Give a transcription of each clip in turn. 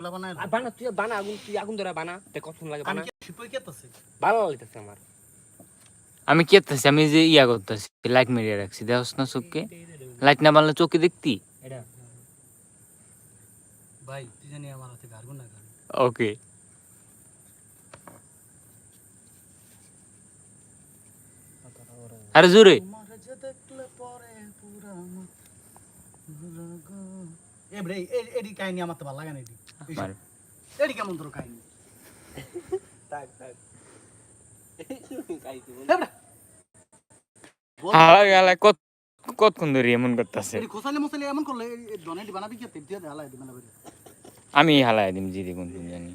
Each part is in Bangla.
গুলা বানায় আর বানা তুই বানা আগুন তুই আগুন ধরে বানা। দেখ কত লাগে বানা। আমি কি ভালো লাগতেছে আমার। আমি কেতেছি আমি যে ইয়া করতেছি লাইট মেরিয়ে রাখছি দেখছ না চোখকে। লাইট না বানলে চোখে দেখতি? ভাই তুই জানি আমার হাতে গারগুন না ওকে। আরে জোরে তোমার যে দেখলে পরে পুরা আমার রাগ। এ bre এডি কাহিনী আমার তো ভালো লাগে না এডি এডি কেমন তোর কাহিনী? থাক থাক। কতক্ষণ ধরে এমন করতেছে? আমি হালাই দিম জিদি কোন তুমি জানি।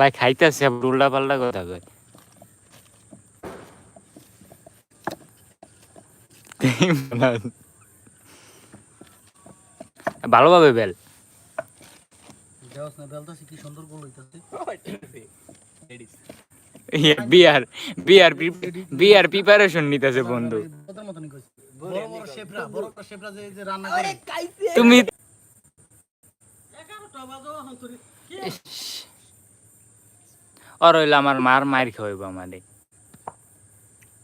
হালাই খাইতেছে উল্টা পাল্টা কথা কয়। ভালোভাবে বেল। বিয়ার বিয়ার বিয়ার প্রিপারেশন নিতেছে বন্ধু। ওদের আর হইল আমার মার মার খাওয়াইবো আমারে।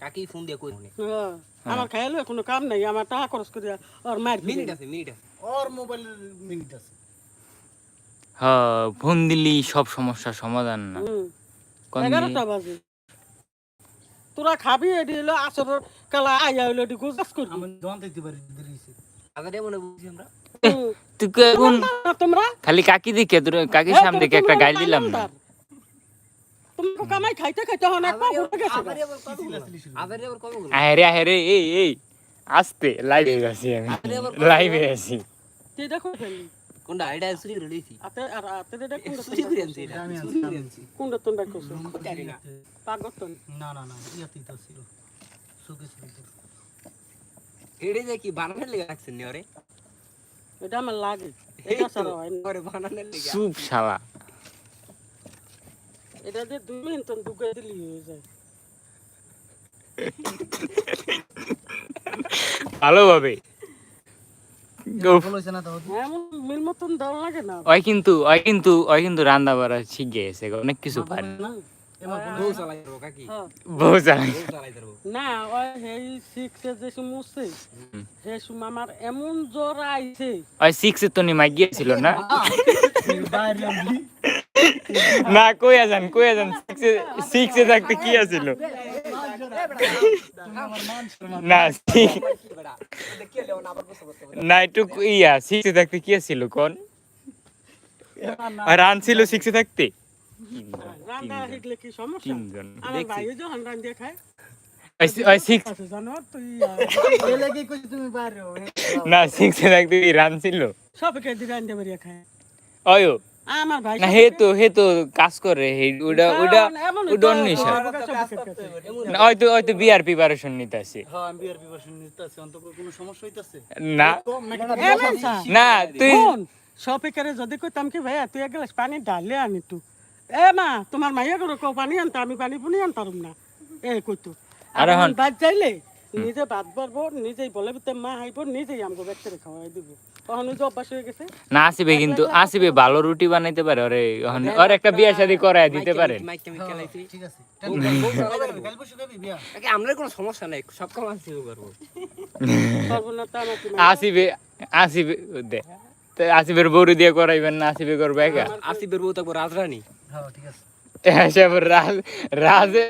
কাকি ফোন দিয়ে কই হ্যাঁ, আমার খাইলে কোনো কাম নাই আমার টাকা খরচ করে আর মার মিনিট আছে মিনিট আছে। ওর মোবাইল মিনিট আছে। হ ফোন দিলি সব সমস্যার সমাধান না। এগারোটা বাজে। তোরা খাবি এটি হলো আসর কালা আইয়া এটি গোজাস করবি। আমি দোকান পারি দিয়েছি আগে মনে বুঝি আমরা। তুই কি এখন? না, তোমরা? খালি কাকি দেখে তোর কাকির সামনে একটা গাইল দিলাম না। কামাই খাইতে খাইতে হন এক পা উঠে গেছে। আবার আবার কবে বলব? আবার আবার কবে বলব? আরে আরে এই এই আস্তে লাইভে আছি আমি। লাইভে আছি। তুই দেখো ফেলি কোনটা? এটা চুরি করে আতে আর আতে এটা কোনটা? চুরি করে আনছি এটা করে আনছি। কোনটা তোমরা করছ? জানি না। পাগতন না না না ইয়াতেই তো ছিল। সুকে ছিল এটা যে কি? বানানোর লেগে রাখছেন নি ওরে? এটা আমার লাগে। এই এটা তো, হয় না। ওরে বানানোর লেগে চুপ শালা। এটা যে দুই মিনিট দুগে দিলি হয়ে যায়। ভালোভাবে উফ, না এমন মিল মতন দেওয়া লাগে না। ওই কিন্তু ওই কিন্তু ওই কিন্তু রান্না বাড়া শিখে গেছে অনেক কিছু পারে। বউ চালাই দেবো কাকি? হ্যাঁ। না ওই সেই সিক্সে যে সমস্ত আমার এমন জ্বর আইছে। ওই সিক্সে তো নিমাই গিয়েছিল না? না কই আজান কই আজান সিক্সে থাকতে কি আছিল? না না একটু ইয়া সিক্সে থাকতে কি আছিল কোন? আর রান ছিল সিক্সে থাকতে? তিনজন। খায়। না সিক্সে থাকতে রান ছিল? সবকে দিয়ে রান্ধিয়ে বেরিয়ে খায়। ওয়ো আমার ভাই না হে তো হে তো কাজ করে হে ওটা ওটা এমন ওটা অন্য হিসাব। না হয়তো হয়তো বিয়ার প্রিপারেশন নিতে আছে। হ্যাঁ আমি বিয়ার প্রিপারেশন নিতেছি অন্তত কোনো সমস্যা হইতাছে? না। না তুই সপিকারে যদি কইতাম কি ভাইয়া তুই এক গ্লাস পানি ঢালে আনি তু। এ মা তোমার মাইয়া করে কও পানি আনতো আমি পানি পুনি আনতাম না। এ কইতো আর আর এখন- বাদ যাইলে নিজে ভাত বাড়বো নিজেই বলে মা হাইব নিজেই আমাকে বেট করে খাওয়াই দিব। হয়ে না আসিবে কিন্তু আসিবে ভালো রুটি বানাইতে পারে ওরে ওর একটা বিয়ে শাদী করায় দিতে পারেন বিয়া? কাকি আমরা কোনো সমস্যা নাই সব কাম আমি করব। সর্বনাশ তা নাকি আসিবে আসিবে দে। তো আসিবের বউরি দিয়ে করাইবেন না আসিবে করবে একা? আসিবের বউ থাকব রাজরানী। হ্যাঁ ঠিক আছে। এসব রাজ রাজে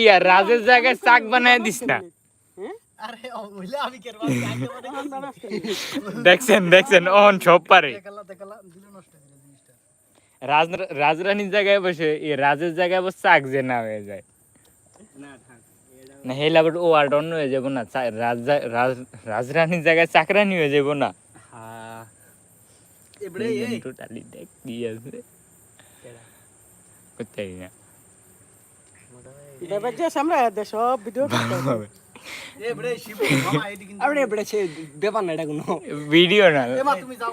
ইয়া রাজের জায়গায় চাক বানায় দিস না। দেখছেন দেখছেন অন সব পারে। রাজরানীর জায়গায় বসে এই রাজের জায়গায় বসে চাক যে না হয়ে যায়। না হেলা বাট ও আর অন্য হয়ে যাব না। রাজরানীর জায়গায় চাকরানি হয়ে যাব না। টোটালি দেখ কি আছে। করতে না দেবার যে আমরা সব ভিডিও এবড়ে আপনি এবারে সে ব্যাপার না এটা কোনো ভিডিও না। এমা তুমি যাও।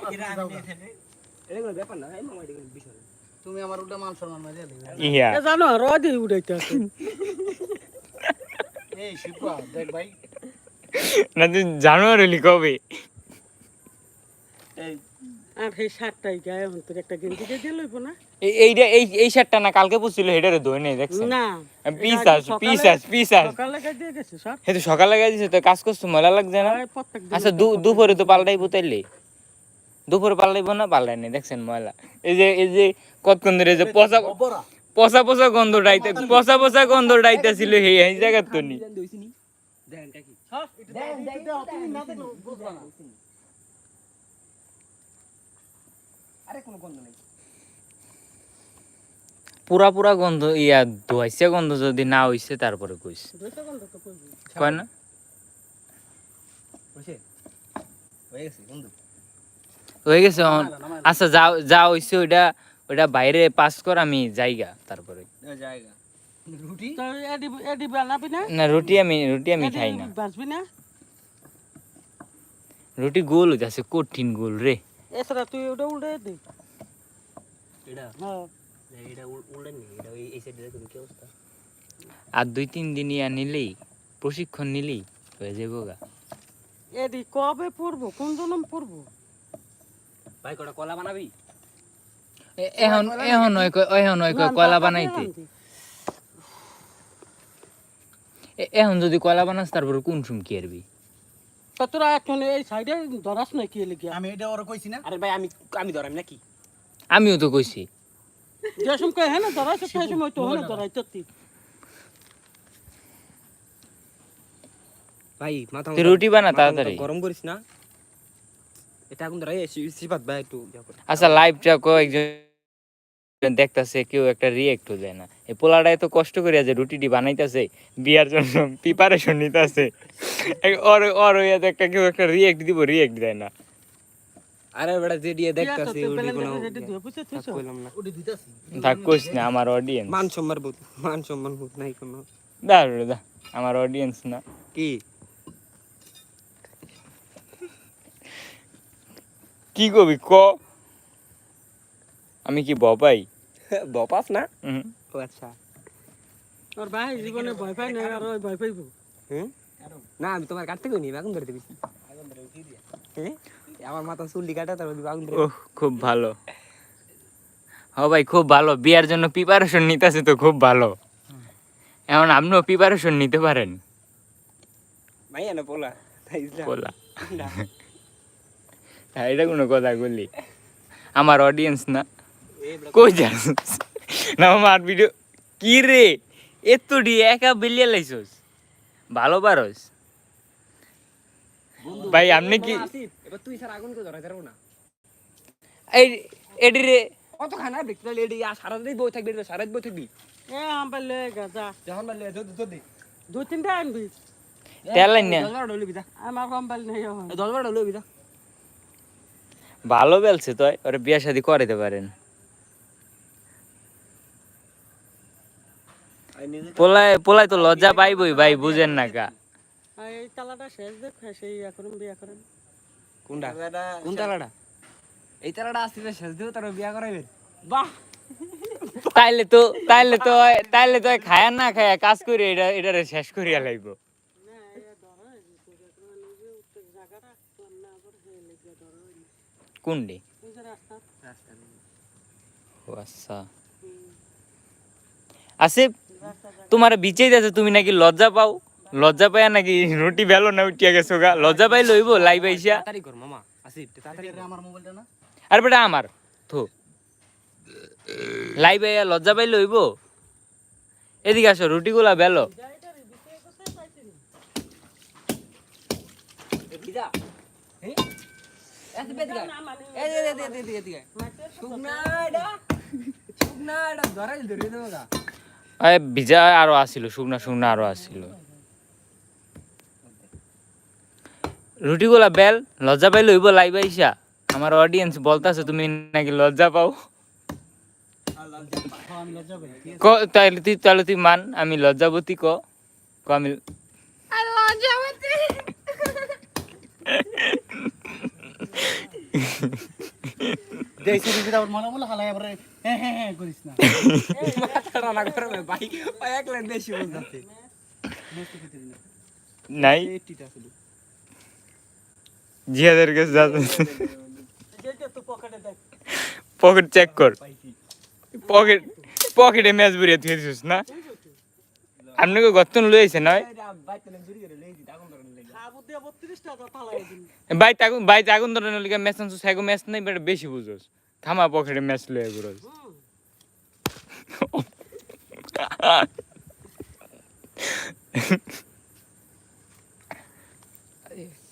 এটা কোনো ব্যাপার না এই এটা কোনো বিষয় তুমি আমার উল্টা মান সম্মান মারিয়া দিবে। ইয়া। জানো রদি উড়াইতে আছে এই শিপা দেখ ভাই। না তুই জানুয়ার হলি কবে এই আর সেই শার্টটাই গায়ে অন্তর একটা গেঞ্জি দিয়ে দিয়ে লইব না এই- এইটা এই এই শার্টটা না কালকে পড়ছিল হেটারে ধরে নেই দেখছেন না পিস আস সকালে- পিস আস পিস আস সকালে গায়ে দিয়ে গেছে স্যার হে তো সকালে গেছিস তো কাজ করছ মজা লাগছে না আচ্ছা দুপুরে তো পাল্টাইবো তাইলে দুপুরে পাল্টাইবো না পাল্টাই নেই দেখছেন ময়লা এই যে এই যে কতক্ষণ ধরে যে পচা পচা পচা গন্ধ ডাইতে পচা পচা গন্ধ ডাইতেছিল এই এই জায়গার তো নি দেখেন কাকি হ্যাঁ এটা এটা দাও তুমি না দেখলে বুঝবা না আরে কোনো গন্ধ নেই। পুরা পুরা গন্ধ ইয়া ধোয়াইছে গন্ধ যদি না হইছে তারপরে কইস। দুইটা গন্ধ তো কইবি। কয় না? হয়ে গেছে আচ্ছা যা যা হইছে ওইটা ওইটা বাইরে পাস কর আমি যাইগা তারপরে। জায়গা রুটি? তো এডি এডি বানাবি না? না রুটি আমি রুটি আমি খাই না? রুটি গোল হইতাছে কঠিন গোল রে। এছাড়া তুই ওটা উল্টে দে। এটা? হ্যাঁ। এটা উল্টে নি এটা এই- এই সাইডে দেখুন কি অবস্থা। আর দুই তিন দিন ইয়া নিলেই প্রশিক্ষণ নিলেই হয়ে যাব গা। এডি কবে পড়ব? কোন জনম পড়ব? ভাই কটা কলা বানাবি? এখন এখন কয়- এখন ওই কয় কয়লা বানাইতে এখন যদি কয়লা বানাস তারপর কোন সুম কি আরবি? তা তোরা এখন এই সাইডে ধরাস না কি লিখে আমি এটা ওরা কইছি না। আরে ভাই আমি আমি ধরাম নাকি? আমিও তো কইছি। যে সময় হ্যাঁ না ধরাস সেই সময় তো হ্যাঁ ধরাই ভাই মাথা তুই রুটি বানা তাড়াতাড়ি। গরম করিস না। এটা এখন ধরাই সিপাত ভাই একটু আচ্ছা লাইভটা কয়েকজন দেখতাছে কেউ একটা রিয়েক্টও দেয় না। এই পোলাটা এত কষ্ট করে যে রুটিটি বানাইতাছে বিয়ার জন্য প্রিপারেশন নিতেছে। ওর ওর ইয়াতে একটা কেউ একটা রিয়েক্ট দিব রিয়েক্ট দেয় না। আরে বেটা যে দিয়ে দেখতাছি ওটি কোনো থাক না। কইস আমার অডিয়েন্স মান সম্মান বোধ মান সম্মান বোধ নাই কোনো। দাঁড়ো দা আমার অডিয়েন্স না। কি? কি কবি ক? আমি কি বপাই বপাস না? ও আচ্ছা। ভাই জীবনে ভয় পাই না আর ওই ভয় পাইব। হুম? না আমি তোমার কাটতে কইনি আগুন ধরে দিবি। হ্যাঁ? আমার মাথা চুল্লি কাটা তারপর দিবি আগুন ধরে। ওহ খুব ভালো। হ ভাই খুব ভালো। বিয়ার জন্য প্রিপারেশন নিতেছে তো খুব ভালো। এখন আপনিও প্রিপারেশন নিতে পারেন। মাইয়া না পোলা। বলা হ্যাঁ এটা কোনো কথা বললি আমার অডিয়েন্স না। কই যাস? না আমার ভিডিও কি রে? এত ডি একা বেলিয়ে লাইছস? ভালো পারস? ভাই আপনি কি এবার তুই স্যার আগুন করে ধরা যাব না। এই এডি রে। অত খানা দেখতে লেডি আর সারা দিন বই থাকবি সারা দিন বই থাকবি। এ আম্বার লে গাজা যখন দুধ দি। দুই তিনটা আনবি। ভালো বেলছে তো ওরে বিয়া শাদি করাইতে পারেন। পোলায় পোলায় তো লজ্জা পাইবই ভাই বুঝেন না কা এই তালাটা শেষ দেখ সেই ইয়া করুন বিয়া করেন। কোনটা? কোন তালাটা? এই তালাটা আসতে শেষ দিব তার বিয়া করাইবেন বাহ! তাইলে তো তাইলে তো তাইলে তো খায়া না খায়া কাজ করে এটা এটারে শেষ করিয়া লাইব। কোনটি আচ্ছা। আসিফ তোমার বিচেই যাচ্ছে তুমি নাকি লজ্জা পাও? লজ্জা পাইয়া নাকি রুটি বেলো না উঠিয়া গেছো গা? লজ্জা পাই লইব লাইভ আইসা তাড়াতাড়ি কর মামা আসিফ তাড়াতাড়ি এটা আমার মোবাইলটা না? আর বেটা আমার। থো। লাইভ আইয়া লজ্জা পাই লইব? এদিকে আসো রুটিগুলা বেলো। হ্যাঁ এই এই এদিকে শুকনা এটা শুকনা এটা ধরাই ধরে দেবো ভিজা আরও আসিল, শুকনা শুকনা আরও আসিল। রুটিগুলা বেল, লজ্জা পাই লইব লাইভ আইসা। আমার অডিয়েন্স বলতাছে, তুমি নাকি লজ্জা পাও? ক তাহলে তুই তাহলে তুই মান, আমি লজ্জাবতী ক। ক, আমি মনে মনে হালাই আবার হ্যাঁ হ্যাঁ হ্যাঁ করিস না। রান্না করে ভাই। ভাই এক লাইন বেশি বলতে মস্ত খেতে দিন নাই। এইটিটা কাছে যা পকেটে দেখ। পকেট চেক কর। পকেট পকেটে ম্যাচ বুড়িয়ে তুই দিছিস না? আপনাকে গতন লইছে নয় বাইতে আগুন বাইতে আগুন ধরে লিগা ম্যাচ হ্যাগো ম্যাচ নাই বেটা বেশি বুঝোস। থামা পকেটে ম্যাচ লয়ে ঘুরোস।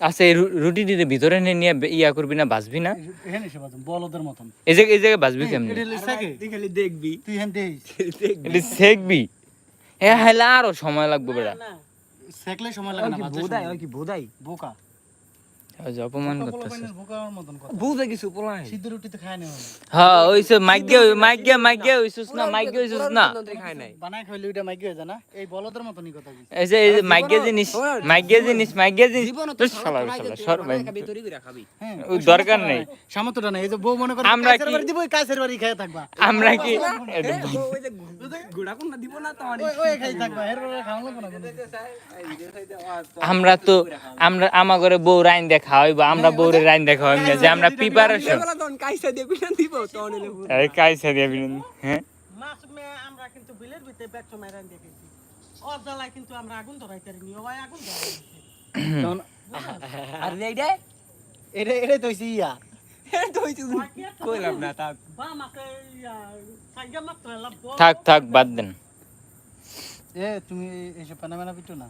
আচ্ছা এই রুটি দিতে ভিতরে নিয়ে নিয়ে ইয়া করবি না ভাজবি না? হ্যাঁ বলদের মতন। এই জায়গায় এই জায়গায় ভাজবি কেমনি? তুই দেখবি। তুই হ্যাঁ দেখবি। এ হেলা আরও সময় লাগবে না। সেকলে সময় লাগে না বোধাই। কি বোধাই বোকা ওই যে অপমান বোকা করতেছে পোলাপাইনের বোকার মতন কথা বোধা কিছু পোলাই সিদ্ধ রুটি তো খায় না হ্যাঁ ওইসব মাইকে মাইকে মাইকে হইছিস না মাইকে হইছিস না খায় নাই বানায় খাইলে ওইটা মাইকে হয়ে না এই বলদের মতনই কথা এই যে এই যে মাইকে জিনিস মাইকে জিনিস মাইকে জিনিস তো শালা শালা সর ভাই খাবি তরি করে খাবি হ্যাঁ ওই দরকার নেই সামর্থ্যটা নাই এই যে বউ মনে করে আমরা কি- দিব কাছের বাড়ি খেয়ে থাকবা আমরা কি ওই যে গুড়া কোনটা দিব না তো ওই ওই খাই থাকবা এর পরে খাওয়া লাগবে না আমরা তো আমরা আমার ঘরে বউ রাইন দেখা আমরা বউরে রাইন দেখা যে আমরা প্রিপারেশন বলা কাইসা এই দিয়ে হ্যাঁ? মাছ মে আমরা কিন্তু বিলের ভিতরে ব্যক্ত মাইরান দেখেছি। ওর জ্বালায় কিন্তু আমরা আগুন ধরাইতে পারিনি ও আগুন আর এইটা এটা এটাই তো ইয়া। তো হইছে। কইলাম না তা বা আমাকে সাইজা মাত্র লাভ থাক থাক বাদ দেন। এ তুমি এইসব পানা মানা পিটো না?